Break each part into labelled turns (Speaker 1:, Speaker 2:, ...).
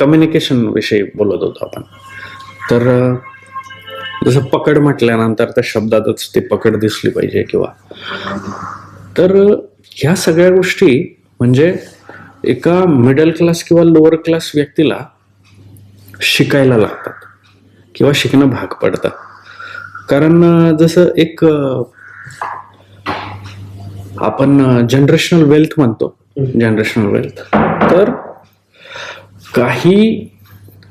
Speaker 1: Communication विषयी बोलत होतो आपण. तर जसं पकड म्हटल्यानंतर त्या शब्दातच ती पकड दिसली पाहिजे किंवा. तर ह्या सगळ्या गोष्टी म्हणजे एका मिडल क्लास किंवा लोअर क्लास व्यक्तीला शिकायला लागतात किंवा शिकणं भाग पडतं. कारण जसं एक आपण जनरेशनल वेल्थ म्हणतो. जनरेशनल वेल्थ तर काही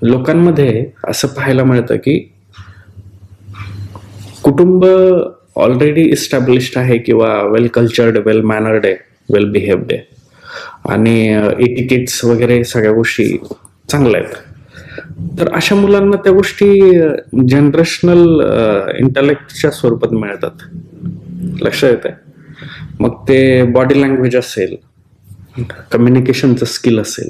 Speaker 1: लोकांमध्ये असं पाहायला मिळतं की कुटुंब ऑलरेडी इस्टॅब्लिश्ड आहे किंवा वेल कल्चर्ड वेल मॅनर्ड आहे वेल बिहेव्ड आहे. आणि एटिकेट्स वगैरे सगळ्या गोष्टी चांगल्या आहेत. तर अशा मुलांना त्या गोष्टी जनरेशनल इंटलेक्टच्या स्वरूपात मिळतात. लक्षात येत आहे मग ते बॉडी लँग्वेज असेल कम्युनिकेशनचं स्किल असेल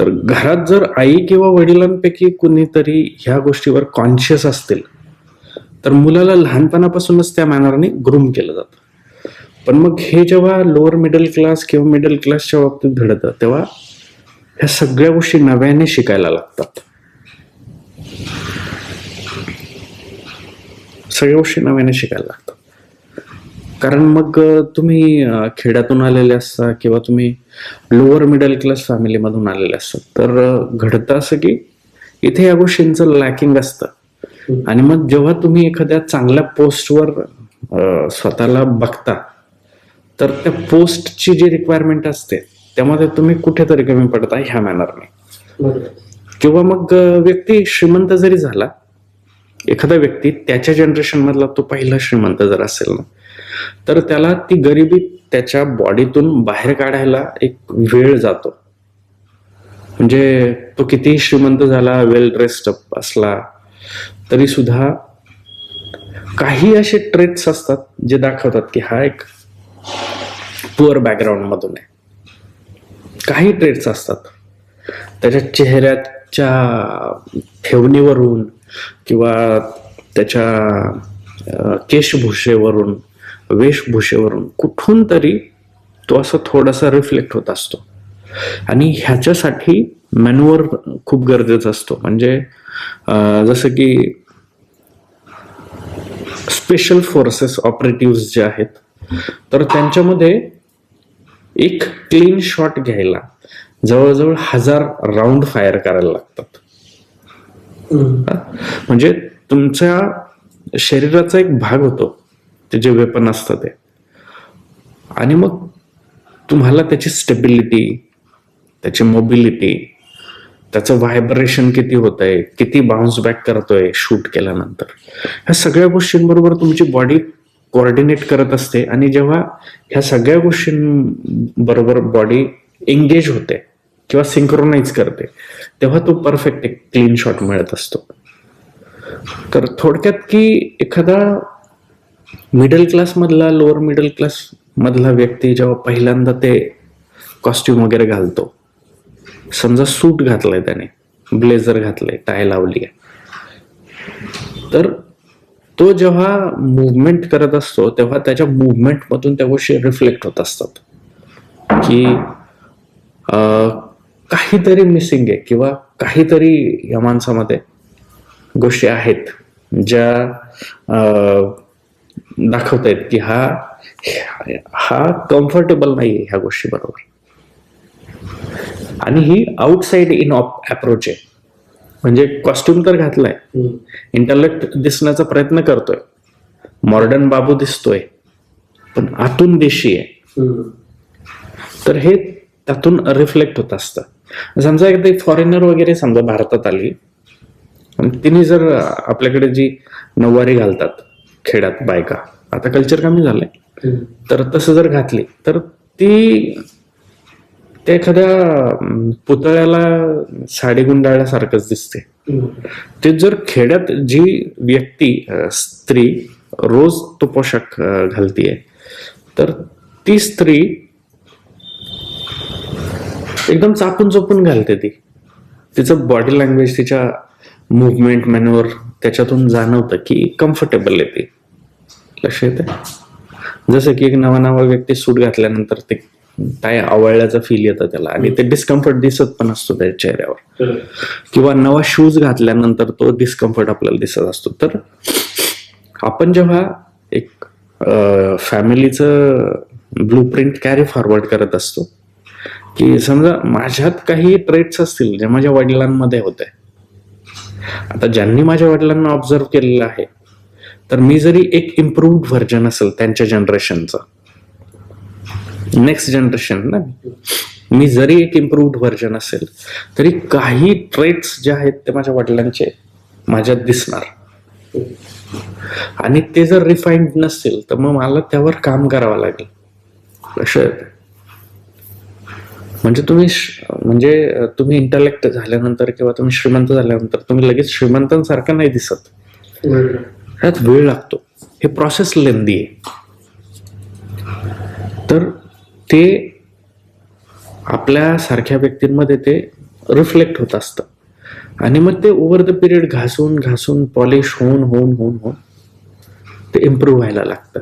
Speaker 1: तर घरात जर आई किंवा वडिलांपैकी कुणीतरी ह्या गोष्टीवर कॉन्शियस असतील तर मुलाला लहानपणापासूनच त्या मॅनरने ग्रूम केलं जातं. पण मग हे जेव्हा लोअर मिडल क्लास किंवा मिडल क्लासच्या बाबतीत घडतं तेव्हा ह्या सगळ्या गोष्टी नव्याने शिकायला लागतात. सगळ्या गोष्टी नव्याने शिकायला लागतात. कारण मग तुम्ही खेड्यातून आलेले असता किंवा तुम्ही लोअर मिडल क्लास फॅमिलीमधून आलेले असतात तर घडतं असं की इथे या गोष्टींचं लॅकिंग असतं. आणि मग जेव्हा तुम्ही एखाद्या चांगल्या पोस्टवर स्वतःला बघता तर त्या पोस्टची जी रिक्वायरमेंट असते त्यामध्ये तुम्ही कुठेतरी कमी पडता ह्या मॅनरने किंवा मग व्यक्ती श्रीमंत जरी झाला एखादा व्यक्ती त्याच्या जनरेशन मधला तो पहिला श्रीमंत जर असेल ना तर त्याला ती गरिबी त्याच्या बॉडीतून बाहेर काढायला एक वेळ जातो. म्हणजे तो कितीही श्रीमंत झाला वेल ड्रेस्ड अप असला तरी सुद्धा काही असे ट्रेट्स असतात जे दाखवतात की हा एक पुअर बॅकग्राऊंड मधून आहे. काही ट्रेट्स असतात. त्याच्या चेहऱ्याच्या ठेवणीवरून किंवा त्याच्या केशभूषेवरून वेशभूषेवरून कुठून तरी तो असं थोडासा रिफ्लेक्ट होत असतो. आणि ह्याच्यासाठी मॅन्युअर खूप गरजेचा असतो. म्हणजे जसं की स्पेशल फोर्सेस ऑपरेटिव्ह जे आहेत तर त्यांच्यामध्ये एक क्लीन शॉट घ्यायला जवळजवळ हजार राऊंड फायर करायला लागतात? म्हणजे तुमच्या शरीराचा एक भाग होतो. त्याचे वेपन असतं ते. आणि मग तुम्हाला त्याची स्टेबिलिटी त्याची मोबिलिटी त्याचं व्हायब्रेशन किती होत आहे किती बाउन्स बॅक करतोय शूट केल्यानंतर. ह्या सगळ्या गोष्टींबरोबर तुमची बॉडी कोऑर्डिनेट करत असते आणि जेव्हा ह्या सगळ्या गोष्टींबरोबर बॉडी एंगेज होते किंवा सिंक्रोनाइज करते तेव्हा तो परफेक्ट एक क्लीन शॉट मिळत असतो. तर थोडक्यात की एखादा मिडल क्लासमधला लोअर मिडल क्लास मधला व्यक्ती जेव्हा पहिल्यांदा ते कॉस्ट्युम वगैरे घालतो. समजा सूट घातलाय त्याने ब्लेझर घातलंय टाय लावली आहे तर तो जेव्हा मुवमेंट करत असतो तेव्हा त्याच्या मुवमेंट मधून त्या गोष्टी रिफ्लेक्ट होत असतात. की काहीतरी मिसिंग आहे किंवा काहीतरी या माणसामध्ये गोष्टी आहेत ज्या दाखवतायत की हा हा कम्फर्टेबल नाही ह्या गोष्टी बरोबर. आणि ही आउटसाइड इन अप्रोच आहे. म्हणजे कॉस्ट्युम तर घातलाय. इंटरलेक्ट दिसण्याचा प्रयत्न करतोय. मॉडर्न बाबू दिसतोय. पण आतून देशी आहे. तर हे त्यातून रिफ्लेक्ट होत असतं. समजा एकदा फॉरेनर वगैरे समजा भारतात आली. तिने जर आपल्याकडे जी नऊवारी घालतात खेड्यात बायका. आता कल्चर कमी झालंय. तर तसं जर घातली तर ती त्या एखाद्या पुतळ्याला साडी गुंडाळल्यासारखंच दिसते. ते जर खेड्यात जी व्यक्ती स्त्री रोज तो पोशाख घालतीये तर ती स्त्री एकदम चापून चोपून घालते ती. तिचं बॉडी लँग्वेज तिच्या मुवमेंट मॅन्युअर त्याच्यातून जाणवतं की कम्फर्टेबल आहे ती. लक्ष येते जसं की एक नवा नवा व्यक्ती सूट घातल्यानंतर ते काय आवळल्याचा फील येतं त्याला आणि ते डिस्कम्फर्ट दिसत पण असतो त्याच्या चेहऱ्यावर. किंवा नवा शूज घातल्यानंतर तो डिस्कम्फर्ट आपल्याला दिसत असतो. तर आपण जेव्हा एक फॅमिलीचं ब्लू प्रिंट कॅरी फॉरवर्ड करत असतो की समजा माझ्यात काही ट्रेट्स असतील जे माझ्या वडिलांमध्ये होते आता ज्यांनी माझ्या वडिलांना ऑब्झर्व केलेलं आहे तर मी जरी एक इम्प्रूव्ड व्हर्जन असेल त्यांच्या जनरेशनचं नेक्स्ट जनरेशन ना मी जरी एक इम्प्रूव्ड व्हर्जन असेल तरी काही ट्रेट्स जे आहेत ते माझ्या वडिलांचे माझ्यात दिसणार. आणि ते जर रिफाईंड नसतील तर मग मला त्यावर काम करावं लागेल. असं म्हणजे तुम्ही म्हणजे तुम्ही इंटलेक्ट झाल्यानंतर किंवा तुम्ही श्रीमंत झाल्यानंतर तुम्ही लगेच श्रीमंतांसारखं नाही दिसत. ह्यात वेळ लागतो. हे प्रोसेस लेंदी आहे. तर ते आपल्या सारख्या व्यक्तींमध्ये ते रिफ्लेक्ट होत असतं. आणि मग ते ओव्हर द पिरियड घासून घासून पॉलिश होऊन होऊन होऊन होऊन ते इम्प्रूव्ह व्हायला लागतं.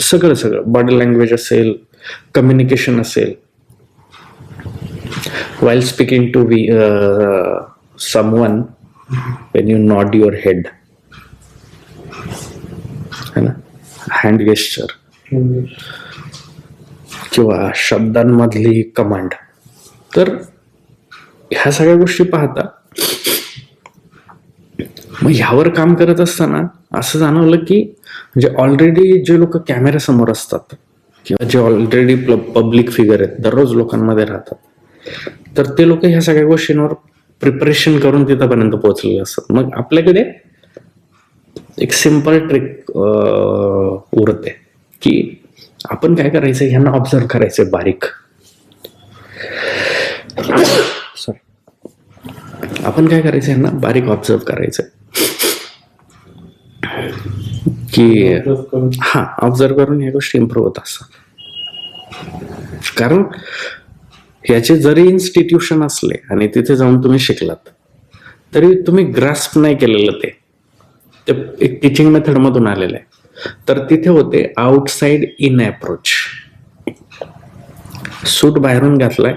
Speaker 1: सगळं सगळं. बॉडी लँग्वेज असेल कम्युनिकेशन असेल. While speaking to we someone when you not your head है ना? हँड गेस्चर किंवा शब्दांमधली कमांड तर ह्या सगळ्या गोष्टी पाहता मग ह्यावर काम करत असताना असं जाणवलं की म्हणजे ऑलरेडी जे लोक कॅमेऱ्यासमोर असतात किंवा जे ऑलरेडी पब्लिक फिगर आहेत दररोज लोकांमध्ये राहतात. तर ते लोक ह्या सगळ्या गोष्टींवर प्रिपरेशन करून तिथपर्यंत पोहोचलेले असतात. मग आपल्याकडे एक सिंपल ट्रिक उरते की आपण काय करायचं ह्यांना ऑब्झर्व करायचं बारीक. सॉरी आपण काय करायचं ह्यांना बारीक ऑब्झर्व करायचं की हा ऑब्झर्व करून ह्या गोष्टी इम्प्रूव्ह होत असतात कारण ह्याचे जरी इन्स्टिट्यूशन असले आणि तिथे जाऊन तुम्ही शिकलात तरी तुम्ही ग्रास्प नाही केलेलं ते. ते एक टीचिंग मेथड मधून आलेलं आहे. तर तिथे होते आउटसाइड इन अप्रोच सूट बाहेरून घातलाय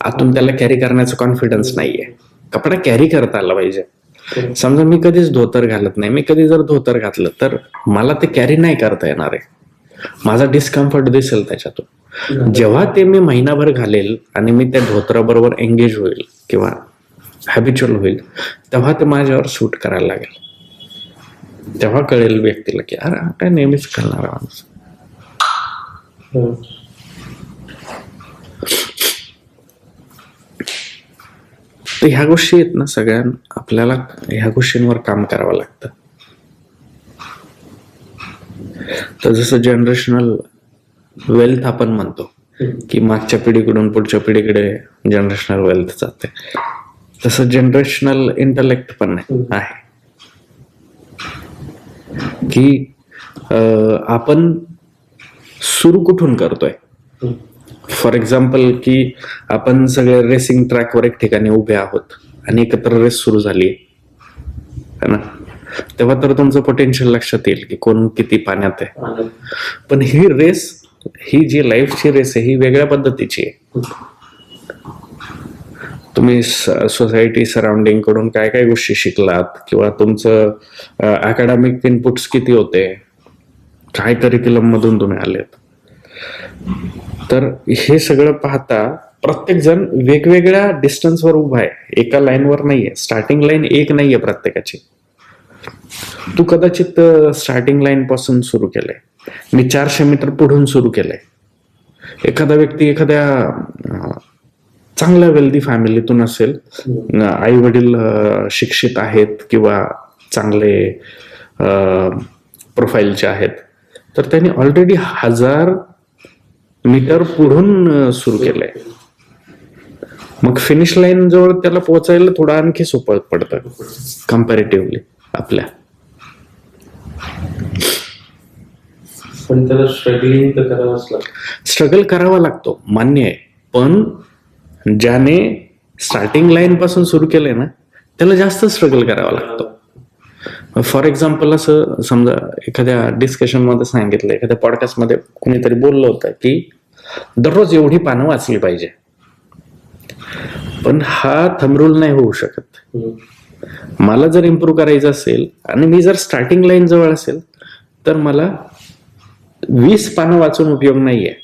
Speaker 1: आतून त्याला कॅरी करण्याचा कॉन्फिडन्स नाहीये. कपडा कॅरी करता आला पाहिजे. समजा मी कधीच धोतर घालत नाही. मी कधी जर धोतर घातलं तर मला ते कॅरी नाही करता येणार आहे. माझा डिस्कम्फर्ट दिसेल त्याच्यातून. जेव्हा ते मी महिनाभर घालेल आणि मी त्या धोतराबरोबर एंगेज होईल किंवा हॅबिच्युअल होईल तेव्हा ते माझ्यावर सूट करायला लागेल. तेव्हा कळेल व्यक्तीला की अरे हा काय नेहमीच घालणारा माणूस. तर ह्या गोष्टी आहेत ना सगळ्या. आपल्याला ह्या गोष्टींवर काम करावं लागतं. तर जसं जनरेशनल वेल्थ आपण म्हणतो की मागच्या पिढीकडून पुढच्या पिढीकडे जनरेशनल वेल्थ जाते. तसं जनरेशनल इंटलेक्ट पण आहे. की आपण सुरू कुठून करतोय? फॉर एक्झाम्पल की आपण सगळे रेसिंग ट्रॅकवर एक ठिकाणी उभे आहोत आणि एकत्र रेस सुरू झाली है ना? तेव्हा तर तुमचं पोटेन्शियल लक्षात येईल की कोण किती पाण्यात आहे. पण ही रेस ही जी लाईफची रेस आहे ही वेगळ्या पद्धतीची आहे. तुम्ही सोसायटी सराउंडिंगकडून काय काय गोष्टी शिकलात? किंवा तुमचं अकॅडमिक इनपुट्स किती होते? काय करिक्युलम मधून तुम्ही आलेत. तर हे सगळं पाहता प्रत्येक जण वेगवेगळ्या डिस्टन्सवर उभा आहे. एका लाईनवर नाहीये. स्टार्टिंग लाईन एक नाहीये प्रत्येकाची. तू कदाचित स्टार्टिंग लाईन पासून सुरू केलंय. मी चारशे मीटर पुढून सुरू केलंय. एखादा व्यक्ती एखाद्या चांगल्या वेल्दी फॅमिलीतून असेल आई वडील शिक्षित आहेत किंवा चांगले प्रोफाईलचे आहेत तर त्यांनी ऑलरेडी हजार मीटर पुढून सुरू केलंय. मग फिनिश लाईन जवळ त्याला पोहोचायला थोडं आणखी सोपं पडतं कम्पॅरेटिव्हली आपल्या.
Speaker 2: पण त्याला स्ट्रगलिंग तर करावंच लागतं.
Speaker 1: स्ट्रगल करावा लागतो मान्य आहे. पण ज्याने स्टार्टिंग लाईन पासून सुरू केलंय ना त्याला जास्त स्ट्रगल करावा लागतो. फॉर एक्झाम्पल असं समजा एखाद्या डिस्कशनमध्ये सांगितलं एखाद्या पॉडकास्टमध्ये कुणीतरी बोललं होतं की दररोज एवढी पानं वाचली पाहिजे. पण हा थमरूल नाही होऊ शकत. मला जर इम्प्रूव्ह करायचं असेल आणि मी जर स्टार्टिंग लाईन जवळ असेल तर मला वीस पानं वाचून उपयोग नाहीये.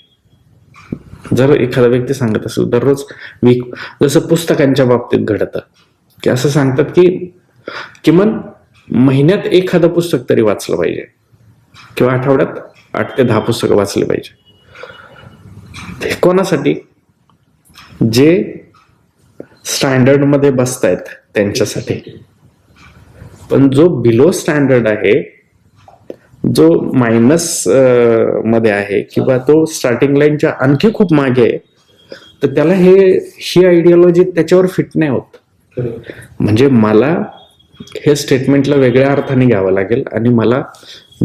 Speaker 1: जर एखादा व्यक्ती सांगत असेल दररोज वीक जसं पुस्तकांच्या बाबतीत घडतं की असं सांगतात की किमान महिन्यात एखादं पुस्तक तरी वाचलं पाहिजे. किंवा आठवड्यात आठ ते दहा पुस्तकं वाचली पाहिजे. हे कोणासाठी? जे स्टँडर्डमध्ये बसतायत त्यांच्यासाठी. पण जो बिलो स्टँडर्ड आहे जो मायनसमध्ये आहे किंवा तो स्टार्टिंग लाईनच्या आणखी खूप मागे आहे तर त्याला हे ही आयडियोलॉजी त्याच्यावर फिट नाही होत. म्हणजे मला हे स्टेटमेंटला वेगळ्या अर्थाने घ्यावं लागेल. आणि मला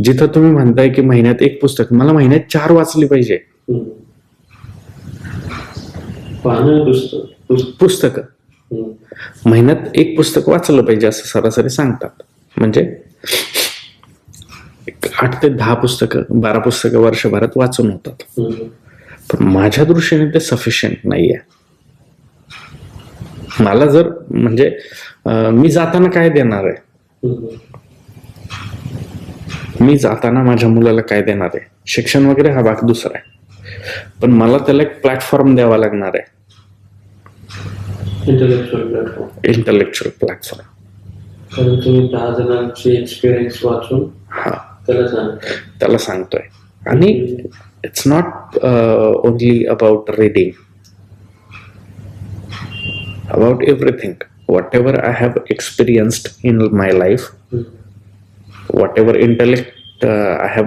Speaker 1: जिथं तुम्ही म्हणताय की महिन्यात एक पुस्तक मला महिन्यात चार वाचली पाहिजे.
Speaker 2: पुस्तक.
Speaker 1: महिन्यात एक पुस्तक वाचलं पाहिजे असं सरासरी सांगतात. म्हणजे एक आठ ते दहा पुस्तकं बारा पुस्तकं वर्षभरात वाचून होतात. पण माझ्या दृष्टीने ते सफिशियंट नाहीये. मला जर म्हणजे मी जाताना काय देणार आहे. मी जाताना माझ्या मुलाला काय देणार आहे? शिक्षण वगैरे हा भाग दुसरा आहे. पण मला त्याला एक प्लॅटफॉर्म द्यावा लागणार आहे.
Speaker 2: इंटलेक्च्युअल प्लॅटफॉर्म
Speaker 1: इंटलेक्च्युअल प्लॅटफॉर्म
Speaker 2: कारण तुम्ही दहा जणांचे एक्सपिरियन्स वाचून
Speaker 1: हा.
Speaker 2: त्याला
Speaker 1: त्याला सांगतोय. आणि it's not only about reading about everything whatever I I have experienced in my life
Speaker 2: intellect
Speaker 1: uh, I intellect I have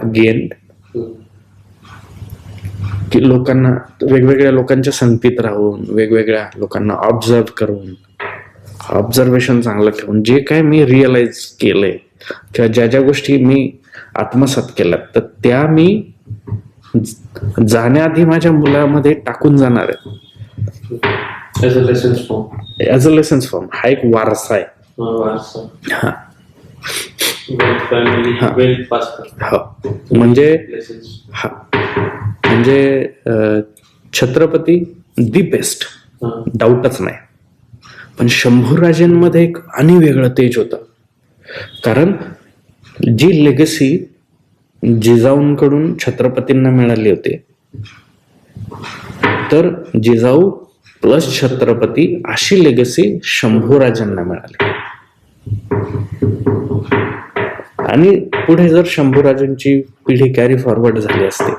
Speaker 1: की लोकांना वेगवेगळ्या लोकांच्या संगतीत राहून वेगवेगळ्या लोकांना ऑब्झर्व करून ऑब्झर्वेशन चांगलं ठेवून जे काय मी रिअलाइज केलंय किंवा ज्या ज्या गोष्टी मी आत्मसात केल्या तर त्या मी जाण्याआधी माझ्या मुलामध्ये टाकून जाणार आहे.
Speaker 2: As a lessons form
Speaker 1: as a lessons form हा एक वारसा आहे
Speaker 2: वारसा
Speaker 1: हा म्हणजे हा म्हणजे छत्रपती दी बेस्ट डाऊटच नाही. पण शंभूराजेंमध्ये एक आणि वेगळं तेज होतं. कारण जी लेगसी जिजाऊंकडून छत्रपतींना मिळाली होती तर जिजाऊ प्लस छत्रपती अशी लेगसी शंभूराजांना मिळाली. आणि पुढे जर शंभूराजांची पिढी कॅरी फॉरवर्ड झाली असते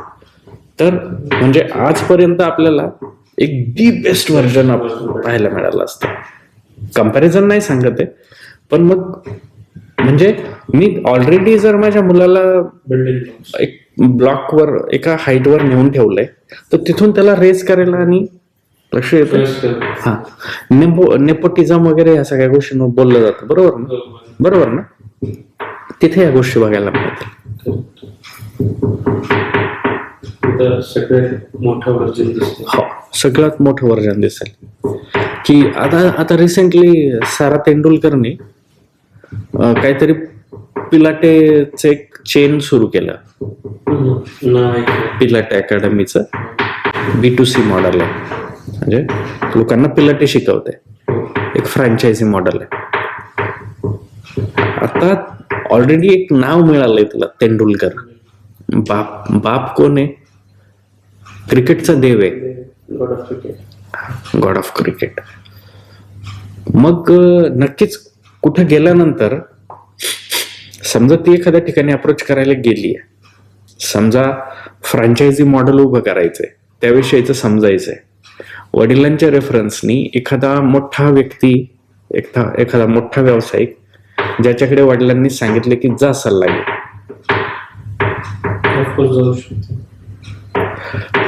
Speaker 1: तर म्हणजे आजपर्यंत आपल्याला एक दी बेस्ट व्हर्जन पाहायला मिळालं असतं. कंपॅरिझन नाही सांगत आहे पण मग म्हणजे मी ऑलरेडी जर माझ्या मुलाला
Speaker 2: बिल्डिंग
Speaker 1: एक ब्लॉकवर एका हाईटवर नेऊन ठेवलंय तर तिथून त्याला रेस करायला आणि लक्ष येतं? हा. नेपो नेपोटिझम वगैरे या सगळ्या गोष्टींवर बोललं जातं. बरोबर ना? बरोबर. ना? तिथे या गोष्टी बघायला मिळतात.
Speaker 2: सगळ्यात मोठा वर्जन दिसतो
Speaker 1: हो. सगळ्यात मोठं वर्जन दिसेल. की आता आता रिसेंटली सारा तेंडुलकरने काहीतरी पिलाटेचं एक चेन सुरू केलं. पिलाटे अकॅडमीचं बी टू सी मॉडेल आहे. म्हणजे लोकांना पिलाटे शिकवते. एक फ्रँचायझी मॉडेल आहे. आता ऑलरेडी एक नाव मिळालंय तुला तेंडुलकर. बाप बाप कोण आहे? क्रिकेटचा देव आहे.
Speaker 2: God of cricket
Speaker 1: god of cricket मग नक्कीच कुठं गेल्यानंतर समजा ती एखाद्या ठिकाणी अप्रोच करायला गेली समजा फ्रँचायझी मॉडेल उभं करायचंय. त्याविषयीचं समजायचंय. वडिलांच्या रेफरन्सनी एखादा मोठा व्यक्ती एखादा एखादा मोठा व्यावसायिक ज्याच्याकडे वडिलांनी सांगितले की जा सल्ला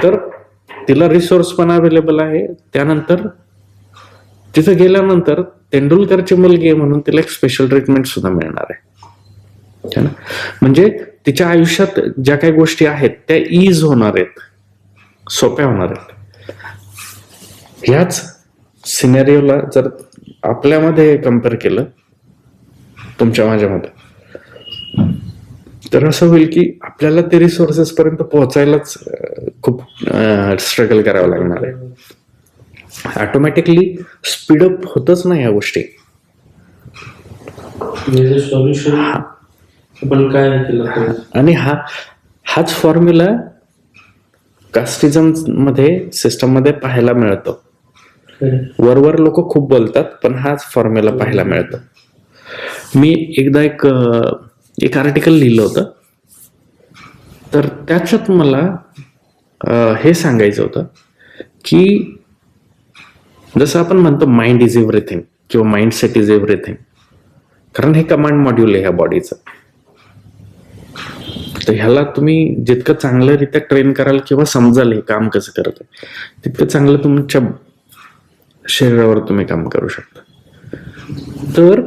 Speaker 1: तर तिला रिसोर्स पण अवेलेबल आहे. त्यानंतर तिथं गेल्यानंतर तेंडुलकरची मुलगी आहे म्हणून तिला एक स्पेशल ट्रीटमेंट सुद्धा मिळणार आहे. ना? म्हणजे तिच्या आयुष्यात ज्या काही गोष्टी आहेत त्या इज होणार आहेत. सोप्या होणार आहेत. ह्याच सिनेरिओला जर आपल्यामध्ये कंपेअर केलं तुमच्या माझ्यामध्ये तर असं होईल की आपल्याला ते रिसोर्सेस पर्यंत पोहोचायलाच खूप स्ट्रगल करावं लागणार आहे. ऑटोमॅटिकली स्पीडअप होतच नाही या गोष्टी.
Speaker 2: म्हणजे
Speaker 1: आणि हा हाच फॉर्म्युला कास्टिझममध्ये सिस्टममध्ये पाहायला मिळतो. वरवर लोक खूप बोलतात पण हाच फॉर्म्युला पाहायला मिळतो. मी एकदा एक एक आर्टिकल लिहिलं होतं. तर त्याच्यात मला हे सांगायचं होतं की जसं आपण म्हणतो माइंड इज एव्हरीथिंग किंवा माइंड सेट इज एव्हरीथिंग कारण हे कमांड मॉड्यूल आहे ह्या बॉडीचं तर ह्याला तुम्ही जितकं चांगल्यारित्या ट्रेन कराल किंवा समजाल हे काम कसं करत आहे तितकं चांगलं तुमच्या शरीरावर तुम्ही काम करू शकता. तर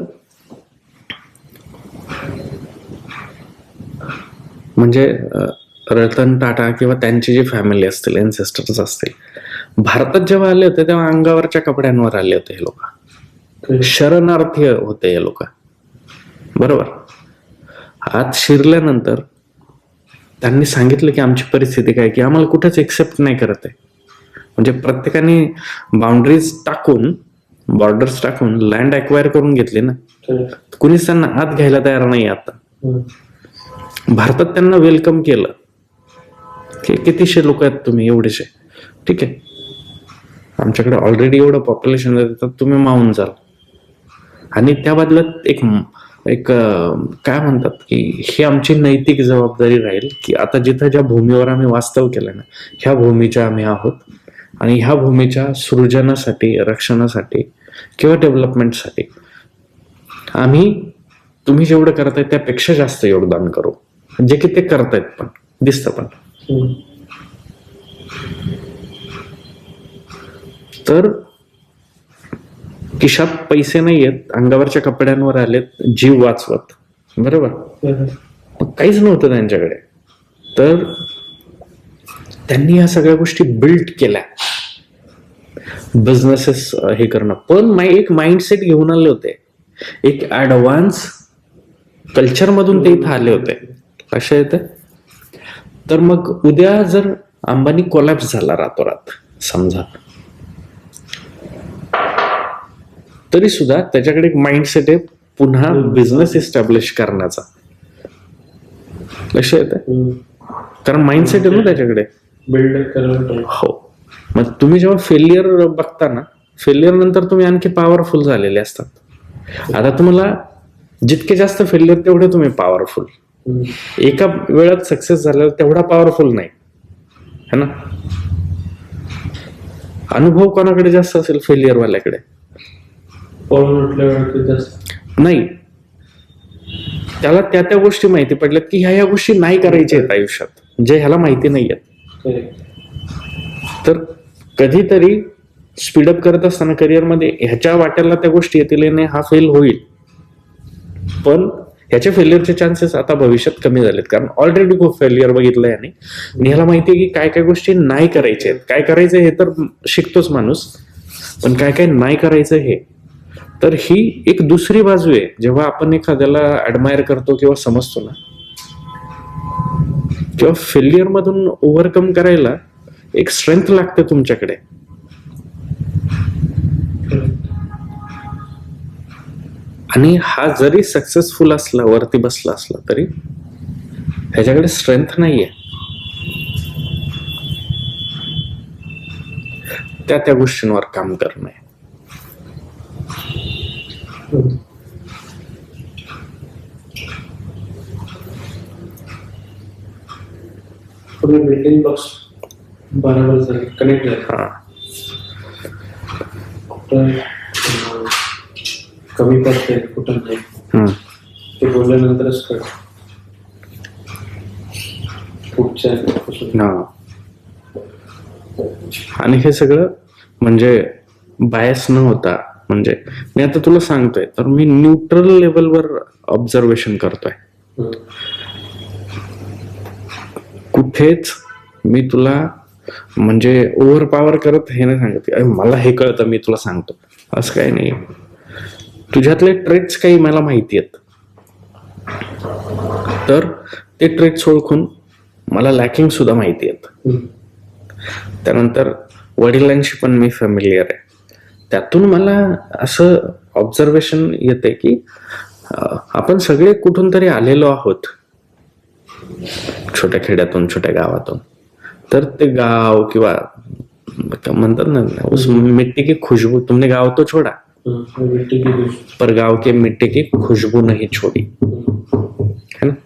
Speaker 1: म्हणजे रतन टाटा किंवा त्यांची जी फॅमिली असतील एन्सेस्टर्स असतील भारतात जेव्हा आले होते तेव्हा अंगावरच्या कपड्यांवर आले होते हे लोक. शरणार्थी होते हे लोक. बरोबर? आत शिरल्यानंतर त्यांनी सांगितलं की आमची परिस्थिती काय की आम्हाला कुठेच एक्सेप्ट नाही करत आहे. म्हणजे प्रत्येकाने बाउंड्रीज टाकून बॉर्डर्स टाकून लँड अक्वायर करून घेतली ना. कुणीच त्यांना आत घ्यायला तयार नाही आता. भारतात त्यांना वेलकम केलं. की कितीशे लोक आहेत तुम्ही एवढेशे. ठीक आहे. आमच्याकडे ऑलरेडी एवढं पॉप्युलेशन आहे तर तुम्ही मावून जाल. आणि त्या बदल्यात एक एक काय म्हणतात की ही आमची नैतिक जबाबदारी राहील की आता जिथं ज्या भूमीवर आम्ही वास्तव केलं ना ह्या भूमीच्या आम्ही आहोत. आणि ह्या भूमीच्या सृजनासाठी रक्षणासाठी किंवा डेव्हलपमेंटसाठी आम्ही तुम्ही जेवढं करताय त्यापेक्षा जास्त योगदान करू. जे की ते करतायत पण दिसतं पण. तर खिशात पैसे नाहीयेत अंगावरच्या कपड्यांवर आलेत जीव वाचवत. बरोबर? काहीच नव्हतं त्यांच्याकडे. तर त्यांनी या सगळ्या गोष्टी बिल्ड केल्या. बिझनेसेस हे करणं. पण एक माइंडसेट घेऊन आले होते. एक ऍडव्हान्स कल्चरमधून ते इथं आले होते. कशा येते? तर मग उद्या जर अंबानी कोलॅप्स झाला रातोरात समजा. तरी सुद्धा त्याच्याकडे एक माइंडसेट आहे पुन्हा बिझनेस इस्टॅब्लिश करण्याचा. लक्ष येते? कारण माइंडसेट आहे ना त्याच्याकडे.
Speaker 2: बिल्ड करायला
Speaker 1: हो. मग तुम्ही जेव्हा फेलियर बघता ना फेलियर नंतर तुम्ही आणखी पॉवरफुल झालेले असतात. आता तुम्हाला जितके जास्त फेलियर तेवढे तुम्ही पॉवरफुल. एका वेळात सक्सेस झाल्यावर तेवढा पॉवरफुल नाही. है ना? अनुभव कोणाकडे जास्त असेल फेलियर वाल्याकडे? नाही. त्याला त्या त्या गोष्टी माहिती पडल्यात की ह्या ह्या गोष्टी नाही करायच्या आहेत आयुष्यात. जे ह्याला माहिती नाही आहेत. तर कधीतरी स्पीडअप करत असताना करिअरमध्ये ह्याच्या वाट्याला त्या गोष्टी येतील नाही हा फेल होईल. पण ह्याच्या फेल्युअरचे चान्सेस आता भविष्यात कमी झालेत. कारण ऑलरेडी खूप फेल्युअर बघितलं याने. आणि ह्याला माहिती आहे की काय काय गोष्टी नाही करायच्या आहेत. काय करायचं हे तर शिकतोच माणूस. पण काय काय नाही करायचं हे. तर ही एक दुसरी बाजू आहे. जेव्हा आपण एखाद्याला ऍडमायर करतो किंवा समजतो ना किंवा फेल्युअरमधून ओव्हरकम करायला एक स्ट्रेंथ लागते तुमच्याकडे. आणि हा जरी सक्सेसफुल असला वरती बसला असला तरी ह्याच्याकडे स्ट्रेंथ नाहीये. त्या त्या गोष्टींवर काम करणं आहे
Speaker 2: हम्म. पूर्ण बिल्डिंग ब्लॉक्स बरोबर झाले कनेक्ट झाले. कुठं अं, कमी पडते कुठं नाही.
Speaker 1: हम्म.
Speaker 2: ते बोलल्यानंतरच कळ पुढच्या पासून
Speaker 1: हा. आणि हे सगळं म्हणजे बायस न होता म्हणजे मी आता तुला सांगतोय तर मी न्यूट्रल लेवलवर ऑब्झर्वेशन करतोय.
Speaker 2: हम्म.
Speaker 1: कुठेच मी तुला म्हणजे ओव्हर पॉवर करत हे नाही सांगत. अरे मला हे कळतं मी तुला सांगतो. असं काही नाही तुझ्यातले ट्रेट्स काही मला माहिती आहेत. तर ते ट्रेट्स ओळखून मला लॅकिंग सुद्धा माहिती आहेत. त्यानंतर वडिलांशी पण मी फॅमिलियर आहे. त्यातून मला असं ऑब्झर्वेशन येते की आपण सगळे कुठून तरी आलेलो आहोत. छोट्या खेड्यातून छोट्या गावातून तर ते गाव किंवा म्हणतात ना उस मिट्टी की खुशबू तुमने गाव तो छोड़ा
Speaker 2: हम्म.
Speaker 1: पर गाव के मिट्टी की खुशबू नहीं छोड़ी
Speaker 2: हम्म.